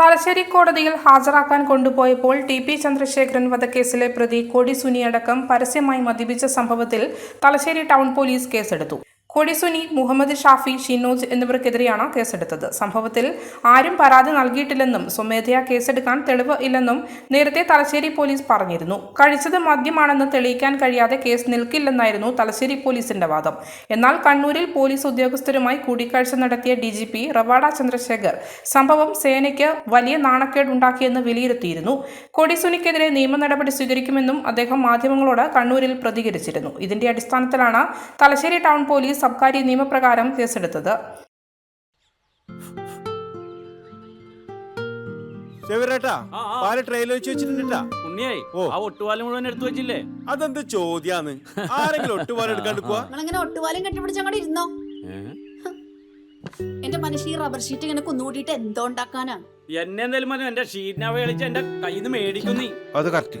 തലശ്ശേരി കോടതിയിൽ ഹാജരാക്കാൻ കൊണ്ടുപോയപ്പോൾ ടി പി ചന്ദ്രശേഖരൻ വധക്കേസിലെ പ്രതി കൊടി സുനിയടക്കം പരസ്യമായി മദ്യപിച്ച സംഭവത്തിൽ തലശ്ശേരി ടൗൺ പോലീസ് കേസെടുത്തു. കൊടി സുനി മുഹമ്മദ് ഷാഫി ഷിനോജ് എന്നിവർക്കെതിരെയാണ് കേസെടുത്തത്. സംഭവത്തിൽ ആരും പരാതി നൽകിയിട്ടില്ലെന്നും സ്വമേധയാ കേസെടുക്കാൻ തെളിവ് ഇല്ലെന്നും നേരത്തെ തലശ്ശേരി പോലീസ് പറഞ്ഞിരുന്നു. കഴിച്ചത് മദ്യമാണെന്ന് തെളിയിക്കാൻ കഴിയാതെ കേസ് നിൽക്കില്ലെന്നായിരുന്നു തലശ്ശേരി പോലീസിന്റെ വാദം. എന്നാൽ കണ്ണൂരിൽ പോലീസ് ഉദ്യോഗസ്ഥരുമായി കൂടിക്കാഴ്ച നടത്തിയ D G P Rawada Chandrashekhar സംഭവം സേനയ്ക്ക് വലിയ നാണക്കേടുണ്ടാക്കിയെന്ന് വിലയിരുത്തിയിരുന്നു. കൊടിസുനിക്കെതിരെ നിയമ നടപടി സ്വീകരിക്കുമെന്നും അദ്ദേഹം മാധ്യമങ്ങളോട് കണ്ണൂരിൽ പ്രതികരിച്ചിരുന്നു. ഇതിന്റെ അടിസ്ഥാനത്തിലാണ് തലശ്ശേരി ടൗൺ പോലീസ് സബ്കാരി നിയമപ്രകാരം കേസെടുത്തത്. അതെന്ത് ചോദ്യാന്ന്? ആരെങ്കിലും ഒട്ടുപാലം എടുക്കാണ്ട് പോവാ? നിങ്ങളിങ്ങനെ ഒട്ടുപാലും കെട്ടിപ്പിടിച്ച് അങ്ങോട്ട് ഇരുന്നോ? എന്റെ മനുഷ്യ ഈ റബ്ബർ ഷീറ്റ് ഇങ്ങനെ കുന്നുകൂട്ടിയിട്ട് എന്തോ ഉണ്ടാക്കാനാ? എന്നെ എന്തായാലും എന്റെ ഷീറ്റിനെ കളിച്ച് എന്റെ കയ്യിൽ നിന്ന് മേടിക്കുന്നു. നീ അത് കറക്റ്റ്.